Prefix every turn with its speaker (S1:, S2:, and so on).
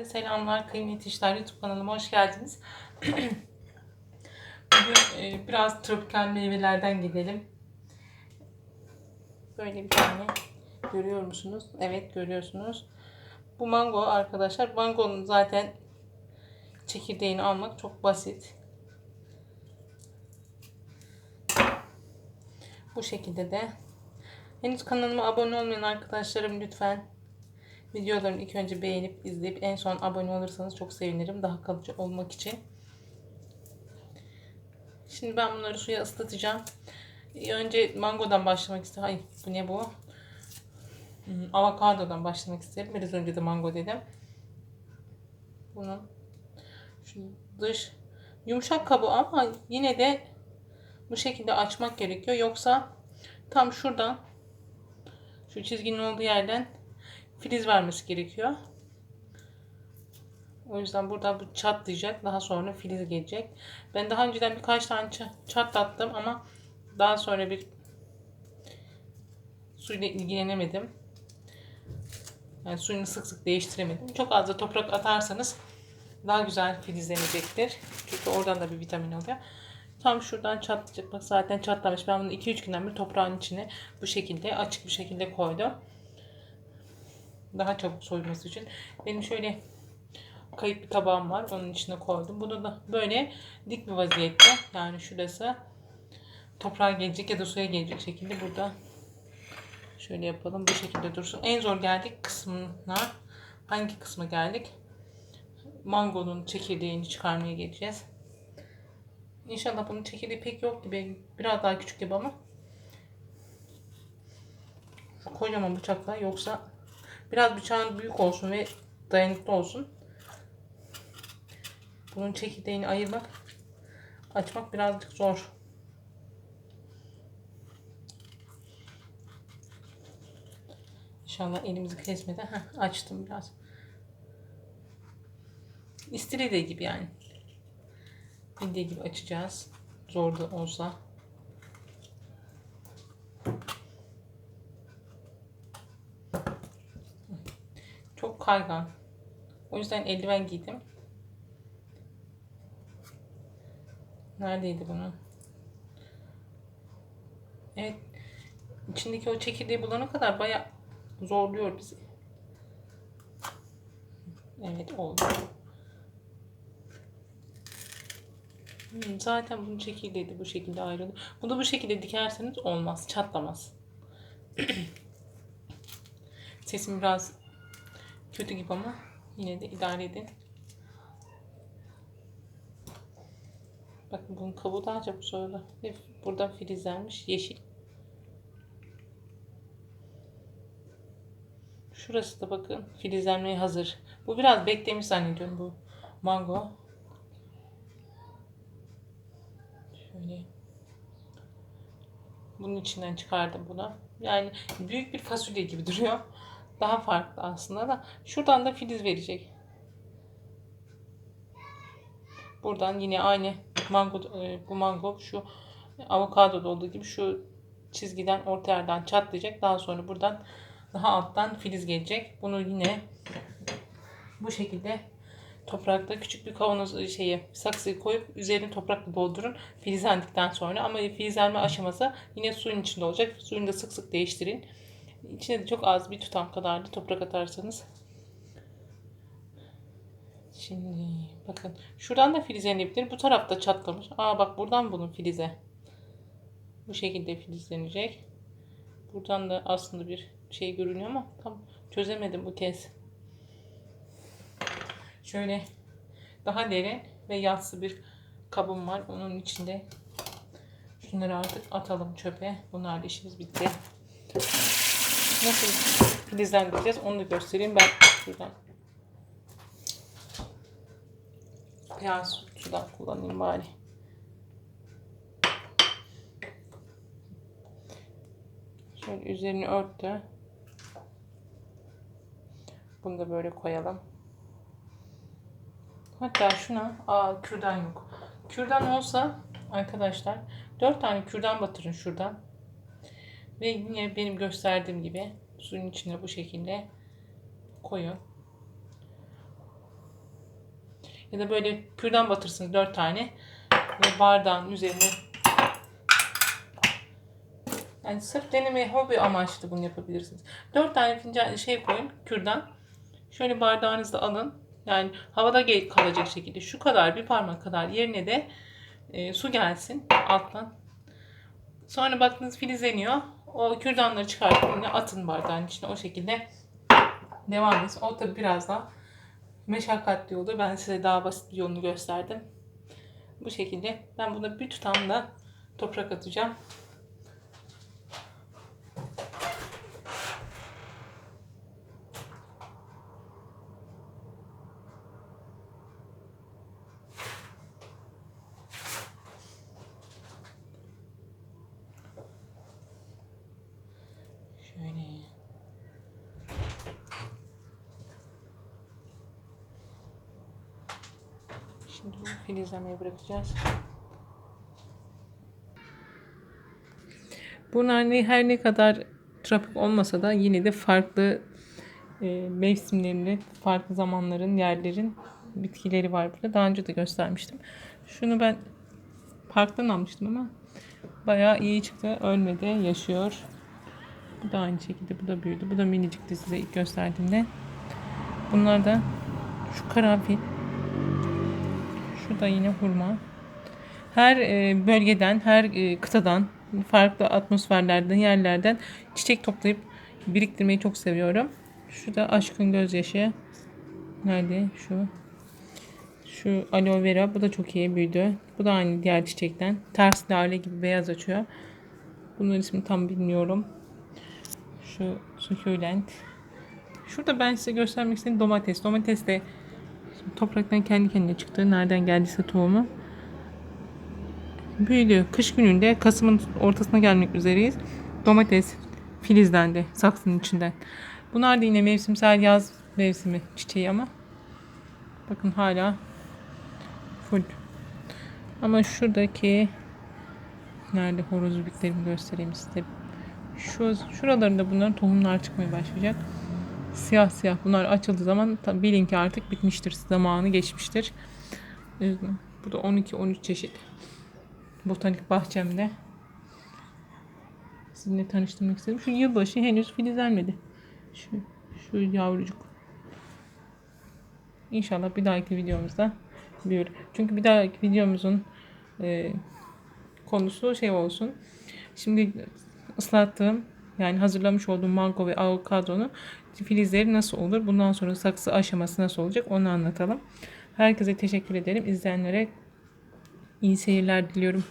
S1: Herkese selamlar. Kıymetli İşler YouTube kanalıma hoş geldiniz. Bugün e, biraz tropikal meyvelerden gidelim. Böyle bir tane görüyor musunuz? Evet görüyorsunuz. Bu mango arkadaşlar. Mangonun zaten çekirdeğini almak çok basit. Bu şekilde de. Henüz kanalıma abone olmayan arkadaşlarım lütfen videolarımı ilk önce beğenip izleyip en son abone olursanız çok sevinirim. Daha kalıcı olmak için. Şimdi ben bunları suya ıslatacağım. Önce mangodan başlamak istiyorum. Ay bu ne bu? Hmm, Avokadodan başlamak isterim. Biraz önce de mango dedim. Bunun şu dış yumuşak kabuğu ama yine de bu şekilde açmak gerekiyor. Yoksa tam şuradan şu çizginin olduğu yerden filiz vermesi gerekiyor. O yüzden burada bu çatlayacak. Daha sonra filiz gelecek. Ben daha önceden birkaç tane çatlattım ama daha sonra bir suyla ilgilenemedim. Yani suyunu sık sık değiştiremedim. Çok az da toprak atarsanız daha güzel filizlenecektir. Çünkü oradan da bir vitamin alıyor. Tam şuradan çatlayacak. Bak zaten çatlamış. Ben bunu 2-3 günden bir toprağın içine bu şekilde açık bir şekilde koydum. Daha çabuk soyulması için. Benim şöyle kayıp bir tabağım var. Onun içine koydum. Bunu da böyle dik bir vaziyette yani şurası toprağa gelecek ya da suya gelecek şekilde burada şöyle yapalım. Bu şekilde dursun. En zor geldik kısmına hangi kısmı geldik? Mangonun çekirdeğini çıkarmaya geleceğiz. İnşallah bunun çekirdeği pek yok gibi. Biraz daha küçük gibi ama. Kocaman bıçakla yoksa biraz bıçağın büyük olsun ve dayanıklı olsun. Bunun çekirdeğini ayırmak, açmak birazcık zor. İnşallah elimizi kesmeden Heh, açtım biraz. İstiridye gibi yani. Bildiği gibi açacağız. Zor da olsa. Çok kaygan. O yüzden eldiven giydim. Neredeydi bunu? Evet. İçindeki o çekirdeği bulana kadar baya zorluyor bizi. Evet oldu. Hmm, zaten bunun çekirdeği bu şekilde ayrılıyor. Bunu bu şekilde dikerseniz olmaz. Çatlamaz. Sesim biraz kötü gibi ama yine de idare edin. Bakın bunun kabuğu daha çabuk soyuldu. Ve buradan filizlenmiş yeşil. Şurası da bakın filizlenmeye hazır. Bu biraz beklemiş zannediyorum bu mango. Şöyle. Bunun içinden çıkardım bunu. Yani büyük bir fasulye gibi duruyor. Daha farklı aslında da. Şuradan da filiz verecek. Buradan yine aynı mango e, bu mango şu avokado olduğu gibi şu çizgiden orta yerden çatlayacak. Daha sonra buradan daha alttan filiz gelecek. Bunu yine bu şekilde toprakta küçük bir kavanoz şeyi saksıyı koyup üzerine toprakla doldurun filizlendikten sonra ama filizlenme aşaması yine suyun içinde olacak. Suyunu da sık sık değiştirin. İçine de çok az bir tutam kadar da toprak atarsanız Şimdi bakın şuradan da filizlenebilir. Bu tarafta çatlamış. Aa bak buradan bunun filize. Bu şekilde filizlenecek. Buradan da aslında bir şey görünüyor ama tam çözemedim bu kez. Şöyle daha derin ve yassı bir kabım var. Onun içinde şunları artık atalım çöpe. Bunlarla işimiz bitti. Nasıl filizlendireceğiz onu da göstereyim. Ben şuradan Biraz sudan kullanayım bari. Şöyle üzerini örttü. Bunu da böyle koyalım. Hatta şuna, aa kürdan yok. Kürdan olsa arkadaşlar 4 tane kürdan batırın şuradan. Ve yine benim gösterdiğim gibi suyun içine bu şekilde koyun. Ya da böyle kürdan batırsınız 4 tane. Ve bardağın üzerine yani sırf deneme hobi amaçlı bunu yapabilirsiniz. 4 tane fincan şey koyun kürdan. Şöyle bardağınızda alın. Yani havada kalacak şekilde şu kadar bir parmak kadar yerine de e, su gelsin alttan. Sonra baktınız filizleniyor. O kürdanları çıkartıp yine atın bardağın içine o şekilde devam etsin. O tabi biraz daha meşakkatli oldu. Ben size daha basit bir yolunu gösterdim. Bu şekilde ben buna bir tutam da toprak atacağım. Şöyle. Şimdi bunu filizlemeye bırakacağız. Bunlar ne, her ne kadar tropik olmasa da yine de farklı e, mevsimlerinde, farklı zamanların, yerlerin bitkileri var burada. Daha önce de göstermiştim. Şunu ben parktan almıştım ama bayağı iyi çıktı. Ölmedi, yaşıyor. Bu da aynı şekilde bu da büyüdü. Bu da minicikti size ilk gösterdiğimde. Bunlar da şu karanfil. Şu da yine hurma. Her e, bölgeden, her e, kıtadan, farklı atmosferlerden, yerlerden çiçek toplayıp biriktirmeyi çok seviyorum. Şu da aşkın gözyaşı. Nerede? Şu. Şu aloe vera. Bu da çok iyi büyüdü. Bu da aynı diğer çiçekten. Ters lale gibi beyaz açıyor. Bunun ismini tam bilmiyorum. Şu sukulent. Şurada ben size göstermek istediğim domates. Domates de topraktan kendi kendine çıktı. Nereden geldiyse tohumu. Büyüdü. Kış gününde Kasım'ın ortasına gelmek üzereyiz. Domates filizlendi saksının içinden. Bunlar da yine mevsimsel yaz mevsimi çiçeği ama bakın hala full. Ama şuradaki nerede horoz bibiklerimi göstereyim size. Şu şuralarında bunların tohumlar çıkmaya başlayacak. Siyah siyah bunlar açıldığı zaman bilin ki artık bitmiştir. Zamanı geçmiştir. Yüzden Bu da 12-13 çeşit botanik bahçemde. Sizinle tanıştırmak istedim. Şu yılbaşı henüz filizlenmedi. Şu, şu yavrucuk. İnşallah bir dahaki videomuzda büyür. Çünkü bir dahaki videomuzun e, konusu şey olsun. Şimdi ıslattığım yani hazırlamış olduğum mango ve avokadonu filizleri nasıl olur? Bundan sonra saksı aşaması nasıl olacak? Onu anlatalım. Herkese teşekkür ederim. İzleyenlere iyi seyirler diliyorum.